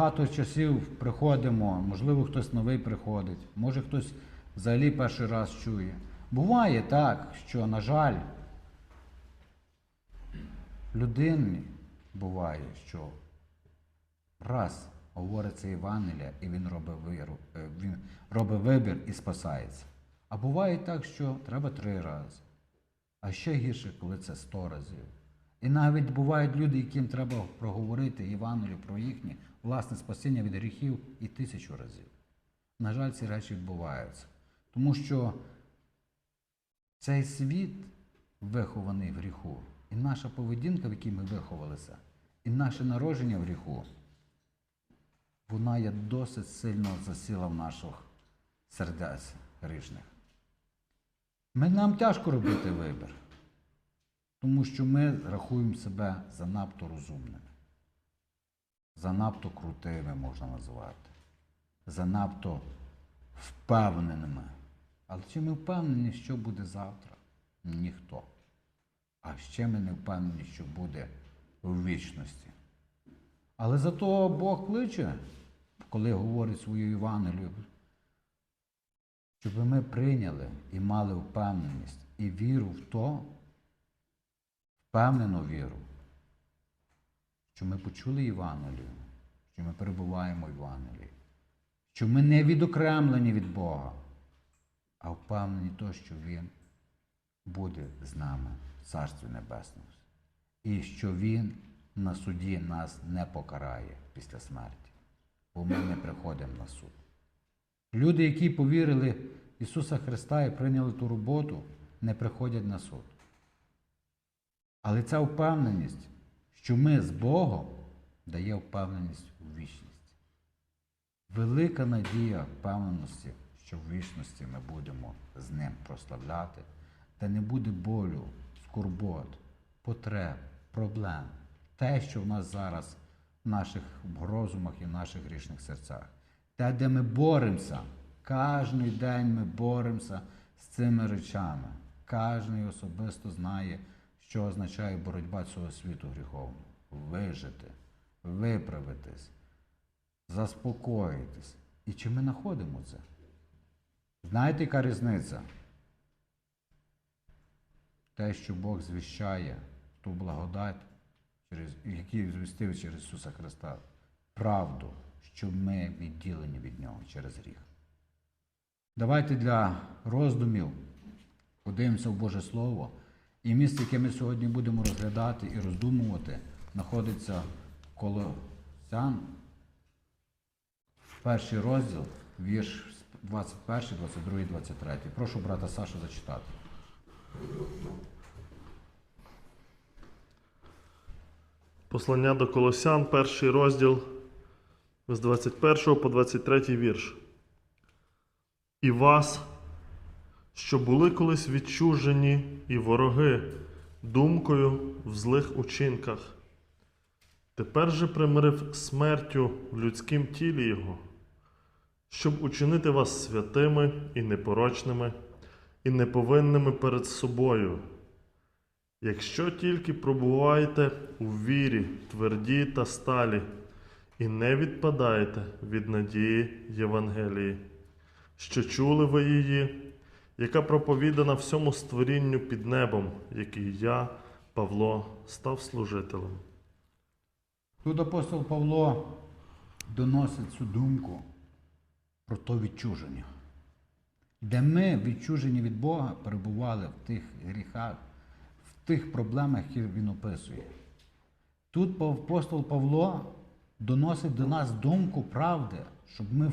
Багато часів приходимо, можливо, хтось новий приходить, може хтось взагалі перший раз чує. Буває так, що, на жаль, людині буває, що раз говориться Євангелія, і він робить, виру, е, він робить вибір і спасається. А буває так, що треба три рази. А ще гірше, коли це сто разів. І навіть бувають люди, яким треба проговорити Євангелію про їхнє власне спасіння від гріхів і тисячу разів. На жаль, ці речі відбуваються. Тому що цей світ вихований в гріху, і наша поведінка, в якій ми виховалися, і наше народження в гріху, вона є досить сильно засіла в наших сердець грішних. Ми, нам тяжко робити вибір, тому що ми рахуємо себе занадто розумними, занадто крутими можна назвати, занадто впевненими. Але чи ми впевнені, що буде завтра? Ніхто. А ще ми не впевнені, що буде в вічності. Але зато Бог кличе, коли говорить свою Євангелію, щоб ми прийняли і мали впевненість і віру в то, впевнену віру, що ми почули Євангелію, що ми перебуваємо в Євангелії, що ми не відокремлені від Бога, а впевнені то, що Він буде з нами в Царстві Небесному. І що Він на суді нас не покарає після смерті, бо ми не приходимо на суд. Люди, які повірили в Ісуса Христа і прийняли ту роботу, не приходять на суд. Але ця впевненість, що ми з Богом, дає впевненість у вічність. Велика надія впевненості, що в вічності ми будемо з Ним прославляти, де не буде болю, скорбот, потреб, проблем, те, що в нас зараз в наших розумах і в наших грішних серцях. Те, де ми боремося, кожен день ми боремося з цими речами. Кожен особисто знає, що означає боротьба цього світу гріховного. Вижити, виправитись, заспокоїтись. І чи ми знаходимо це? Знаєте, яка різниця? Те, що Бог звіщає, ту благодать, через, який звістив через Ісуса Христа, правду, що ми відділені від Нього через гріх. Давайте для роздумів подивимося в Боже Слово. І місце, яке ми сьогодні будемо розглядати і роздумувати, знаходиться коло Сян, перший розділ, вірш 21, 22, 23. Прошу брата Сашу зачитати. Послання до Колосян, перший розділ з 21 по 23 вірш. І вас, що були колись відчужені і вороги думкою в злих учинках, тепер же примирив смертю в людськім тілі Його, щоб учинити вас святими і непорочними, і неповинними перед собою. Якщо тільки пробуваєте у вірі, тверді та сталі, і не відпадаєте від надії Євангелії, що чули ви її, яка проповідана всьому створінню під небом, який я, Павло, став служителем. Тут апостол Павло доносить цю думку про то відчуження, де ми, відчужені від Бога, перебували в тих гріхах, в тих проблемах, які він описує. Тут апостол Павло доносить до нас думку правди, щоб ми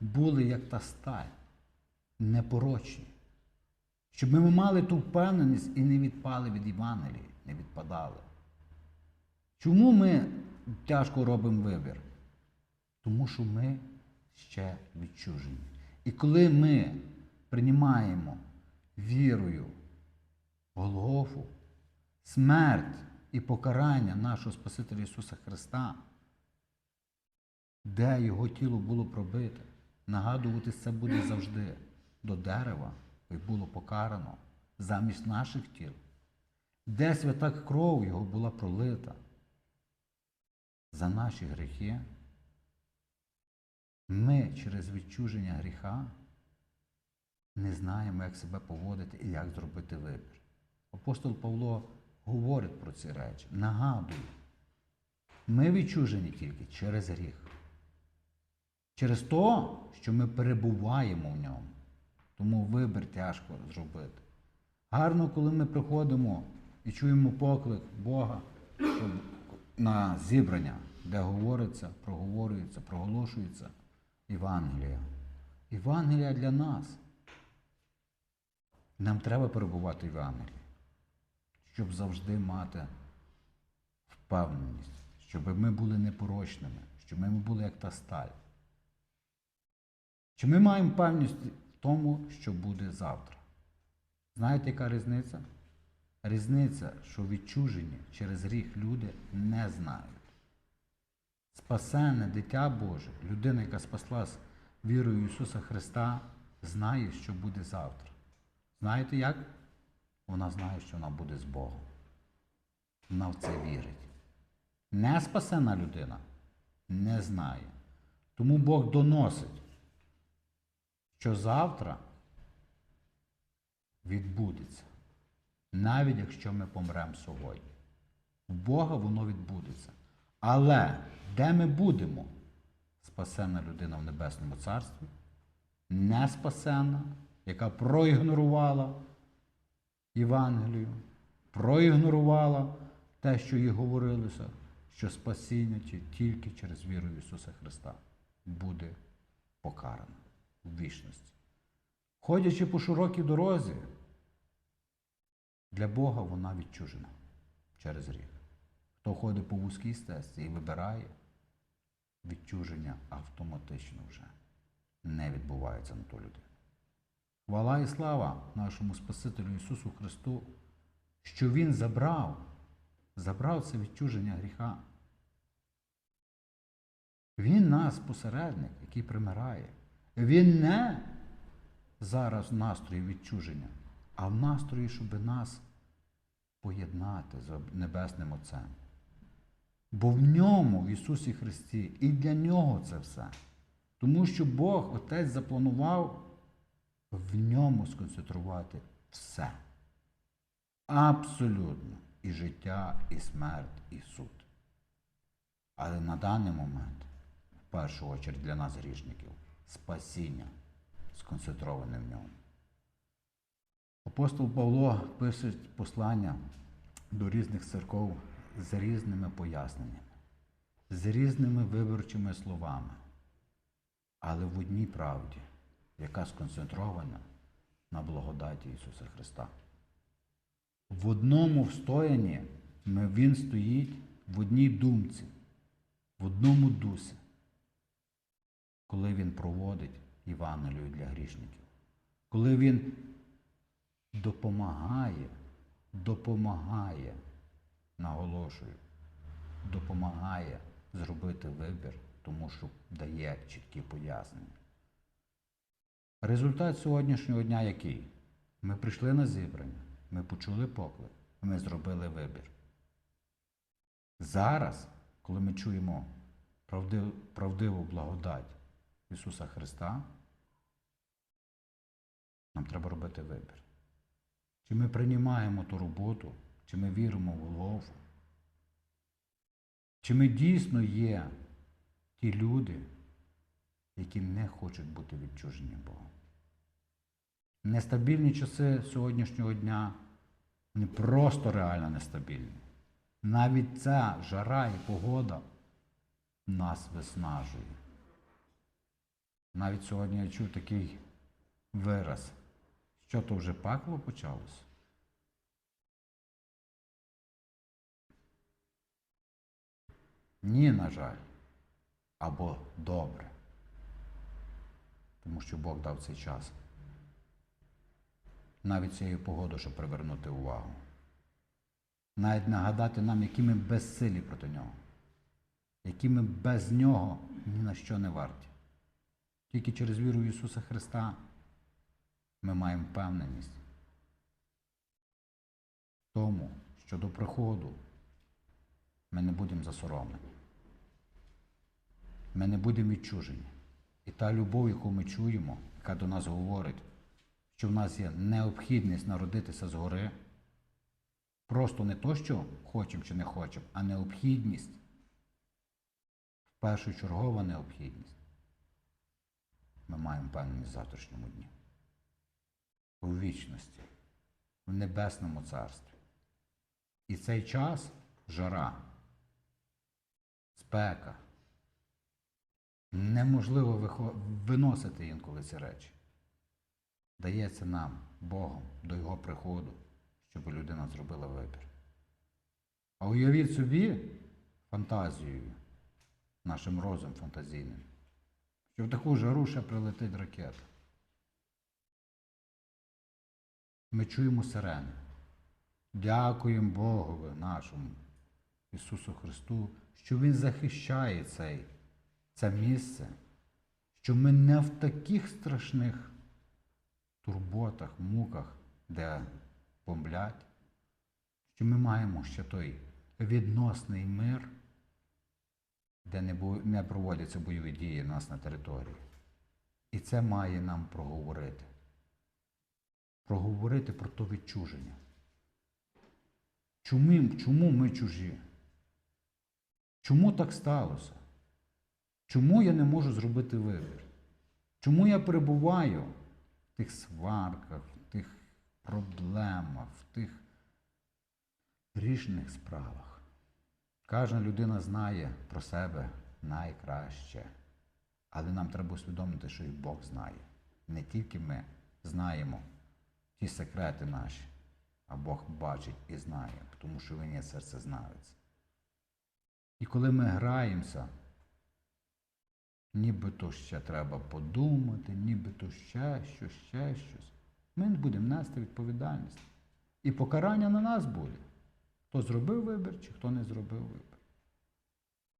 були як та сталь, непорочні. Щоб ми мали ту впевненість і не відпали від Євангелії, не відпадали. Чому ми тяжко робимо вибір? Тому що ми ще відчужені. І коли ми приймаємо вірою Голгофу, смерть і покарання нашого Спасителя Ісуса Христа, де Його тіло було пробите, нагадувати це буде завжди до дерева, і було покарано замість наших тіл, де свята кров Його була пролита за наші гріхи, ми через відчуження гріха не знаємо, як себе поводити і як зробити вибір. Апостол Павло говорить про ці речі, нагадує. Ми відчужені тільки через гріх. Через те, що ми перебуваємо в ньому. Тому вибір тяжко зробити. Гарно, коли ми приходимо і чуємо поклик Бога на зібрання, де говориться, проговорюється, проголошується Євангелія. Євангелія для нас. Нам треба перебувати в Євангелії, щоб завжди мати впевненість, щоб ми були непорочними, щоб ми були як та сталь. Чи ми маємо певність тому, що буде завтра? Знаєте, яка різниця? Різниця, що відчужені через гріх люди не знають. Спасене дитя Боже, людина, яка спаслась вірою Ісуса Христа, знає, що буде завтра. Знаєте як? Вона знає, що вона буде з Богом. Вона в це вірить. Не спасена людина не знає. Тому Бог доносить, що завтра відбудеться, навіть якщо ми помремо сьогодні. В Бога воно відбудеться. Але де ми будемо? Спасена людина в Небесному Царстві, не спасена, яка проігнорувала Євангелію, проігнорувала те, що їй говорилося, що спасіння тільки через віру в Ісуса Христа буде покарана в вічності. Ходячи по широкій дорозі, для Бога вона відчужена через гріх. Хто ходить по вузькій стежці і вибирає, відчуження автоматично вже не відбувається на ту людину. Хвала і слава нашому Спасителю Ісусу Христу, що Він забрав, забрав це відчуження гріха. Він нас посередник, який примирає. Він не зараз настрої відчуження, а в настрої, щоб нас поєднати з Небесним Отцем. Бо в ньому, в Ісусі Христі, і для нього це все. Тому що Бог, Отець, запланував в ньому сконцентрувати все. Абсолютно. І життя, і смерть, і суд. Але на даний момент, в першу чергу для нас, грішників, спасіння сконцентроване в ньому. Апостол Павло пише послання до різних церков з різними поясненнями, з різними виборчими словами, але в одній правді, яка сконцентрована на благодаті Ісуса Христа. В одному встоянні Він стоїть в одній думці, в одному дусі, коли Він проводить Євангелію для грішників, коли Він допомагає, допомагає, наголошую, допомагає зробити вибір, тому що дає чіткі пояснення. Результат сьогоднішнього дня який? Ми прийшли на зібрання, ми почули поклик, ми зробили вибір. Зараз, коли ми чуємо правдиву благодать Ісуса Христа, нам треба робити вибір. Чи ми приймаємо ту роботу, чи ми віримо в Голгофу, чи ми дійсно є ті люди, які не хочуть бути відчужені Богом. Нестабільні часи сьогоднішнього дня не просто реально нестабільні. Навіть ця жара і погода нас виснажує. Навіть сьогодні я чув такий вираз, що то вже пекло почалося. Ні, на жаль, або добре. Тому що Бог дав цей час. Навіть цією погодою, щоб привернути увагу. Навіть нагадати нам, які ми безсилі проти нього, які ми без нього ні на що не варті. Тільки через віру в Ісуса Христа ми маємо впевненість в тому, що до приходу ми не будемо засоромлені. Ми не будемо відчужені. І та любов, яку ми чуємо, яка до нас говорить, що в нас є необхідність народитися згори, просто не то, що хочемо чи не хочемо, а необхідність, першочергова необхідність. Ми маємо певність в завтрашньому дні. У вічності, в небесному царстві. І цей час жара, спека. Неможливо виносити інколи ці речі. Дається нам Богом до Його приходу, щоб людина зробила вибір. А уявіть собі фантазією, нашим розумом фантазійним, що в таку жару ще прилетить ракета. Ми чуємо сирени. Дякуємо Богові нашому Ісусу Христу, що Він захищає цей, це місце, що ми не в таких страшних турботах, муках, де бомблять, що ми маємо ще той відносний мир, де не, бу- не проводяться бойові дії у нас на території. І це має нам проговорити. Проговорити про то відчуження. Чому, чому ми чужі? Чому так сталося? Чому я не можу зробити вибір? Чому я перебуваю в тих сварках, в тих проблемах, в тих грішних справах? Кожна людина знає про себе найкраще. Але нам треба усвідомити, що і Бог знає. Не тільки ми знаємо ті секрети наші, а Бог бачить і знає, тому що Він є серцезнавець. І коли ми граємося, нібито ще треба подумати, нібито ще щось, ще щось, ми будемо нести відповідальність. І покарання на нас буде. Хто зробив вибір, чи хто не зробив вибір.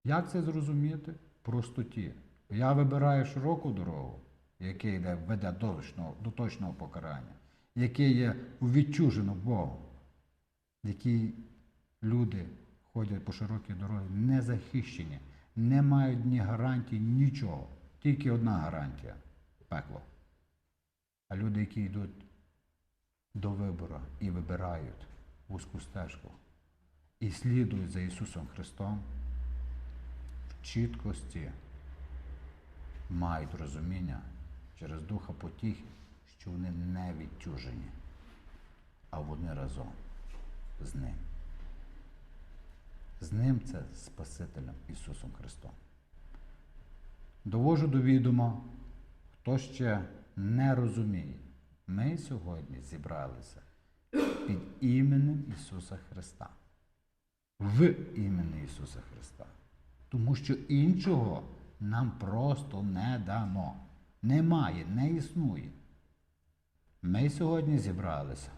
Як це зрозуміти? Простоті. Я вибираю широку дорогу, яка йде, веде до точного, до точного покарання, яке є відчужено Богом, які люди ходять по широкій дорозі, не захищені, не мають ні гарантій, нічого. Тільки одна гарантія пекло. А люди, які йдуть до вибору і вибирають вузьку стежку і слідують за Ісусом Христом, в чіткості мають розуміння через Духа Потіхи, що вони не відчужені, а вони разом з Ним. З Ним це Спасителем Ісусом Христом. Довожу до відома, хто ще не розуміє, ми сьогодні зібралися під іменем Ісуса Христа. В імені Ісуса Христа. Тому що іншого нам просто не дано. Немає, не існує. Ми сьогодні зібралися,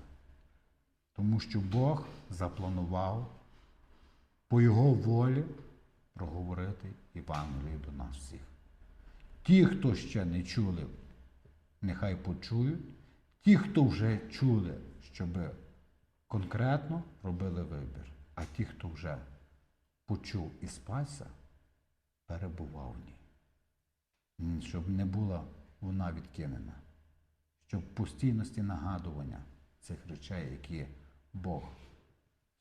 тому що Бог запланував по Його волі проговорити Євангеліє до нас всіх. Ті, хто ще не чули, нехай почують. Ті, хто вже чули, щоб конкретно робили вибір. А ті, хто вже почув і спасся, перебував в ній. Щоб не була вона відкинена. Щоб постійності нагадування цих речей, які Бог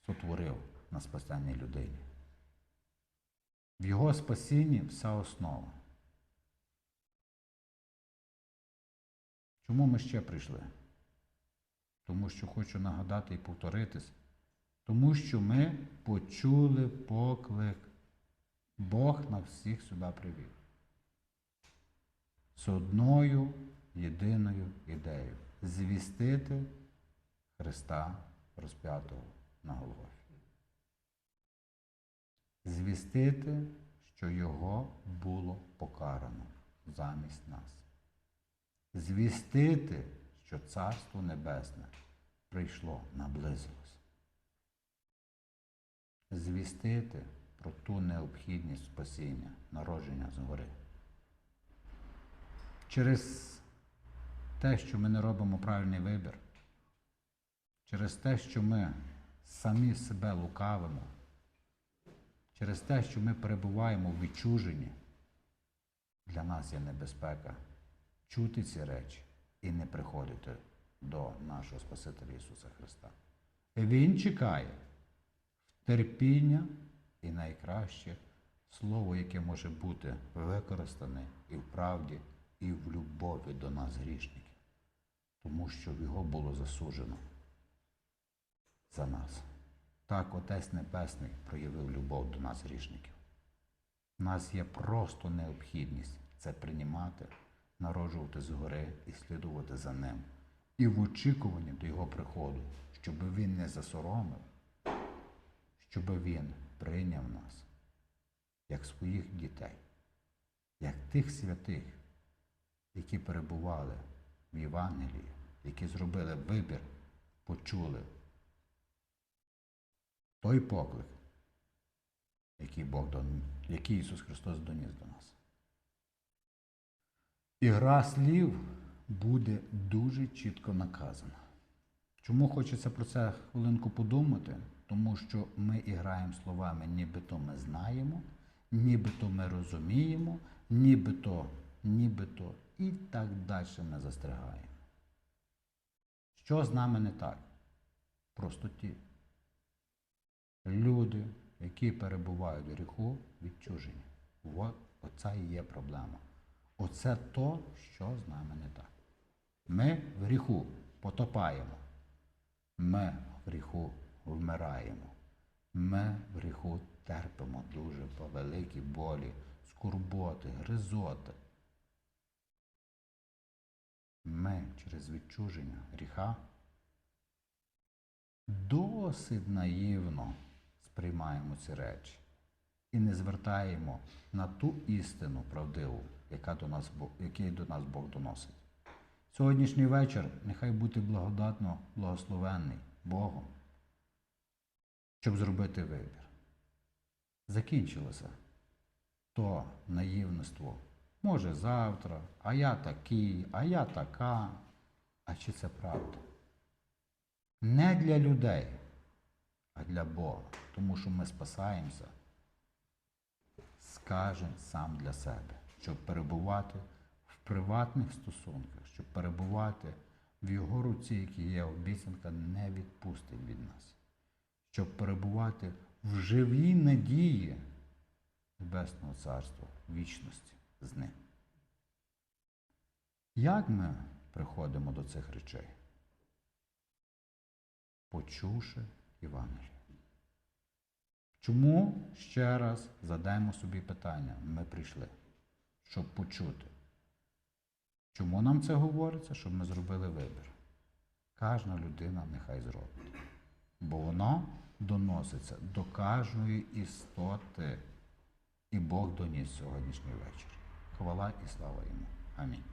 сотворив на спасенній людині. В його спасінні вся основа. Чому ми ще прийшли? Тому що хочу нагадати і повторитись, тому що ми почули поклик. Бог нас всіх сюди привів. З одною єдиною ідеєю звістити Христа розп'ятого на Голгофі. Звістити, що Його було покарано замість нас. Звістити, що Царство Небесне прийшло, наблизилось. Звістити про ту необхідність спасіння, народження згори. Через те, що ми не робимо правильний вибір, через те, що ми самі себе лукавимо, через те, що ми перебуваємо в відчуженні, для нас є небезпека чути ці речі і не приходити до нашого Спасителя Ісуса Христа. Він чекає терпіння і найкраще слово, яке може бути використане і в правді, і в любові до нас, грішників, тому що його було засуджено за нас. Так Отець Небесний проявив любов до нас, грішників. У нас є просто необхідність це приймати, народжувати згори і слідувати за ним. І в очікуванні до Його приходу, щоб Він не засоромив, щоб Він прийняв нас як своїх дітей, як тих святих, які перебували в Євангелії, які зробили вибір, почули той поклик, який, Бог дон... який Ісус Христос доніс до нас. І гра слів буде дуже чітко наказана. Чому хочеться про це хвилинку подумати? Тому що ми і граємо словами, нібито ми знаємо, нібито ми розуміємо, нібито, нібито і так далі ми застрягаємо. Що з нами не так? Просто ті люди, які перебувають в гріху, відчужені. От оце і є проблема. Оце то, що з нами не так. Ми в гріху потопаємо. Ми в гріху вмираємо. Ми в гріху терпимо дуже по великій болі, скорботи, гризоти. Ми через відчуження гріха досить наївно сприймаємо ці речі і не звертаємо на ту істину правдиву, яка до нас, який до нас Бог доносить. Сьогоднішній вечір нехай бути благодатно благословенний Богом, щоб зробити вибір. Закінчилося то наївництво. Може завтра, а я такий, а я така. А чи це правда? Не для людей, а для Бога. Тому що ми спасаємося скаже сам для себе, щоб перебувати приватних стосунках, щоб перебувати в його руці, які є обіцянка, не відпустить від нас, щоб перебувати в живій надії Небесного Царства, вічності з ним. Як ми приходимо до цих речей? Почувши Євангеліє. Чому ще раз задаємо собі питання? Ми прийшли, щоб почути. Чому нам це говориться? Щоб ми зробили вибір. Кожна людина нехай зробить. Бо воно доноситься до кожної істоти. І Бог доніс сьогоднішній вечір. Хвала і слава йому. Амінь.